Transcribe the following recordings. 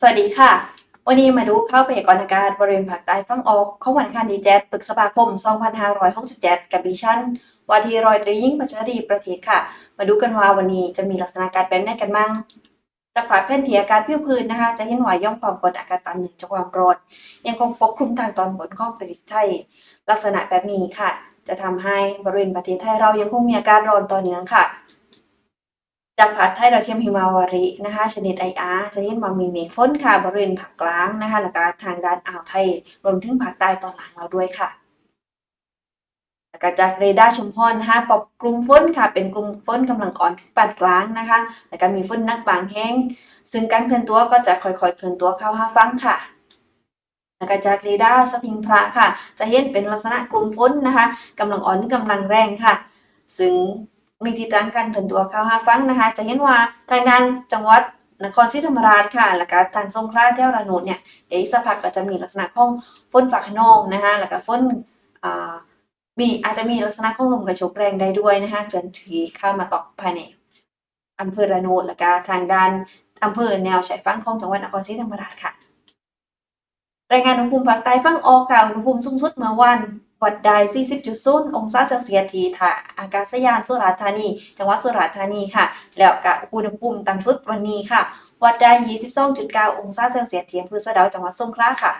สวัสดีค่ะ วันนี้มาดูเข้าไปก่อนอากาศบริเวณภาคใต้ฝั่งออกข้อวันอังคารที่7พฤษภาคม 2567 กับดิฉันวาทีรอยตรียิ่งปัจจรีประเทศค่ะ มาดูกันว่าวันนี้จะมีลักษณะกาศแบบไหนกันบ้างจากภาพแผนที่อากาศพิวพื้นนะคะ จะเห็นว่าย่อมความกดอากาศต่ำหนึ่งจากความร้อนยังคงปกคลุมทางตอนบนของประเทศไทย ลักษณะแบบนี้ค่ะ จะทำให้บริเวณประเทศไทยเรายังคงมีอากาศร้อนต่อเนื่องค่ะ จากผาไทยเราวเทียมหิมาวารินะคะชนิดไออาร์จะเห็นว่ามีเมฆฝนค่ะบริเวณภาคกลางนะคะแล้วก็ทางด้านอ่าวไทยรวมถึงภาคใต้ตอนหลังเราด้วยค่ะแล้วก็จากเรดาร์ชุมพรนะคะปกกลุ่มฝนค่ะ เป็นกลุ่มฝนกำลังอ่อนถึงปานกลางนะคะ แล้วก็มีฝนนักบางแห้ง ซึ่งการเคลื่อนตัวก็จะค่อยๆเคลื่อนตัวเข้าหาฝั่งค่ะแล้วก็จากเรดาร์สถิงพระค่ะ จะเห็นเป็นลักษณะกลุ่มฝนนะคะกำลังอ่อนถึงกำลังแรงค่ะ ซึ่ง มีทิศทางการเคลื่อนตัวเข้าหาฝั่งนะคะ จะเห็นว่าทางด้านจังหวัดนครศรีธรรมราชค่ะ แล้วก็ทางสงขลาแถวระโนดเนี่ยเดี๋ยวอีกสักพักก็จะมีลักษณะของฝนฟ้าขนองนะคะแล้วก็ฝนอ่ามีอาจจะมีลักษณะของลมกระโชกแรงได้ด้วยนะคะเคลื่อนที่เข้ามาตกภายในอำเภอระโนดแล้วก็ทางด้านอำเภอแนวชายฝั่งของจังหวัดนครศรีธรรมราชค่ะ รายงานอุณหภูมิภาคใต้ฝั่งออกค่ะอุณหภูมิสูงสุดเมื่อวัน วัดได้ 40.0 องศาเซลเซียสที่ท่าอากาศยานสุราษฎร์ธานี จังหวัดสุราษฎร์ธานีค่ะ แล้วก็อุณหภูมิต่ำสุดวันนี้ค่ะ วัดได้ 22.9 องศาเซลเซียสที่อำเภอสะดาวจังหวัดสงขลาค่ะ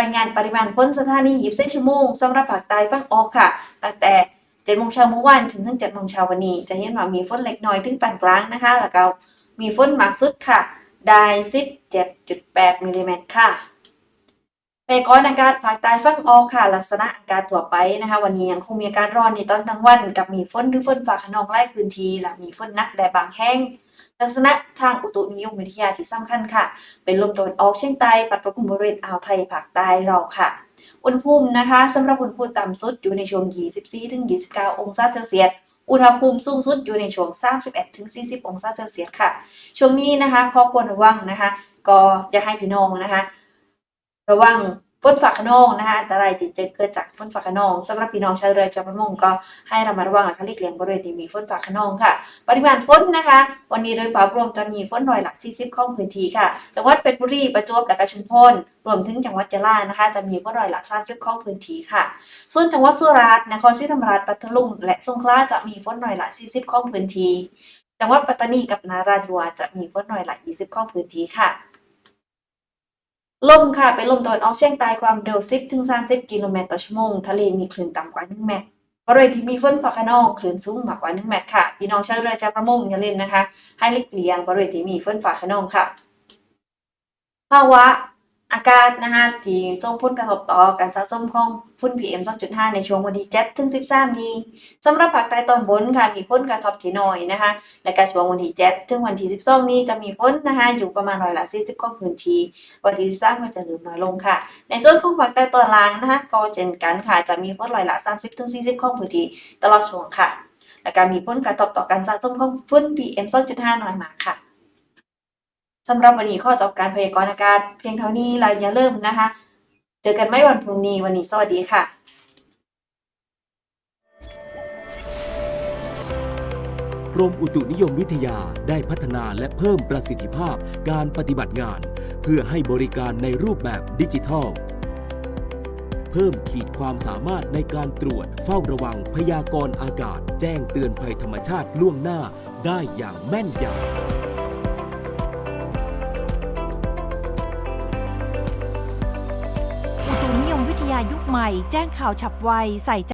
รายงานปริมาณฝนสถานี24ชั่วโมงสำหรับภาคใต้ฝั่งออกค่ะ ตั้งแต่7โมงเช้าเมื่อวานถึงถึง7โมงเช้าวันนี้ จะเห็นว่ามีฝนเล็กน้อยถึงปานกลางนะคะ แล้วก็มีฝนมากสุดค่ะ ได้ 17.8มิลลิเมตรค่ะ พยากรณ์อากาศภาคใต้ฝั่งออกค่ะลักษณะอากาศทั่วไปนะคะ วันนี้ยังคงมีอากาศร้อนในตอนกลางวัน กับมีฝนหรือฝนฟ้าขนองหลายพื้นที่และมีฝนหนักแดดบางแห้งลักษณะทางอุตุนิยมวิทยาที่สำคัญค่ะ เป็นลมตะวันออกเฉียงใต้พัดปกคลุมบริเวณอ่าวไทยภาคใต้เราค่ะ อุณหภูมินะคะสำหรับอุณหภูมิต่ำสุดอยู่ในช่วง 24-29 องศาเซลเซียสอุณหภูมิสูงสุดอยู่ในช่วง 31-40 องศาเซลเซียสค่ะ ช่วงนี้นะคะข้อควรระวังนะคะ ก็อยากให้พี่น้องนะคะ ระวังฝนฟ้าขนองนะคะอันตรายที่จะเกิดจากฝนฟ้าขนองสำหรับพี่น้องชาวเรือชาวประมงก็ให้ระมัดระวังและก็หลีกเลี่ยงบริเวณที่มีฝนฟ้าขนองค่ะ ปริมาณฝนนะคะ วันนี้โดยภาพรวมจะมีฝนร้อยละ40 ของพื้นที่ค่ะ จังหวัดเพชรบุรีประจวบและก็ชุมพรรวมถึงจังหวัดยะลานะคะ จะมีฝนร้อยละ30 ของพื้นที่ค่ะ ส่วนจังหวัดสุราษฎร์นครศรีธรรมราชปัตตานีและสงขลาจะมีฝนร้อยละ40 ของพื้นที่จังหวัดปัตตานีกับนาราธิวาสจะมีฝนร้อยละ20 ของพื้นที่ค่ะ ลมค่ะ เป็นลมตะวันออกเฉียงใต้ความเร็ว 10 ถึง 30 กิโลเมตรต่อชั่วโมง ทะเลมีคลื่นต่ำกว่า 1 เมตรบริเวณที่มีฝนฟ้าขนองคลื่นสูงมากกว่า 1 เมตรค่ะ พี่น้องชาวเรือชาวประมงอย่าลืมนะคะ ให้หลีกเลี่ยงบริเวณที่มีฝนฟ้าขนองค่ะ ภาวะ อากาศนะคะที่ส่งผลกระทบต่อการสะสมของฝุ่น PM 2.5 ในช่วงวันที่7ถึง 13 นี้สำหรับภาคใต้ตอนบนค่ะมีผลกระทบที่น้อยนะคะ และก็ช่วงวันที่7ถึงวันที่ 12 นี้จะมีฝนนะคะอยู่ประมาณร้อยละ40ของพื้นที่วันที่ 13 ก็จะเหลือน้อยลงค่ะ ในส่วนของภาคใต้ตอนล่างนะคะก็เช่นกันค่ะจะมีฝนร้อยละ 30ถึง40ของพื้นที่ตลอดช่วงค่ะ และการมีผลกระทบต่อการสะสมของฝุ่น PM 2.5 น้อยมากค่ะ สำหรับวันนี้ข้อจบการพยากรณ์อากาศเพียงเท่านี้เราอย่าเริ่มนะคะ เจอกันไม่วันพรุ่งนี้วันนี้สวัสดีค่ะกรมอุตุนิยมวิทยาได้พัฒนาและเพิ่มประสิทธิภาพการปฏิบัติงาน เพื่อให้บริการในรูปแบบดิจิทัล เพิ่มขีดความสามารถในการตรวจเฝ้าระวังพยากรณ์อากาศ แจ้งเตือนภัยธรรมชาติล่วงหน้าได้อย่างแม่นยำ ยุคใหม่ แจ้งข่าวฉับไว ใส่ใจ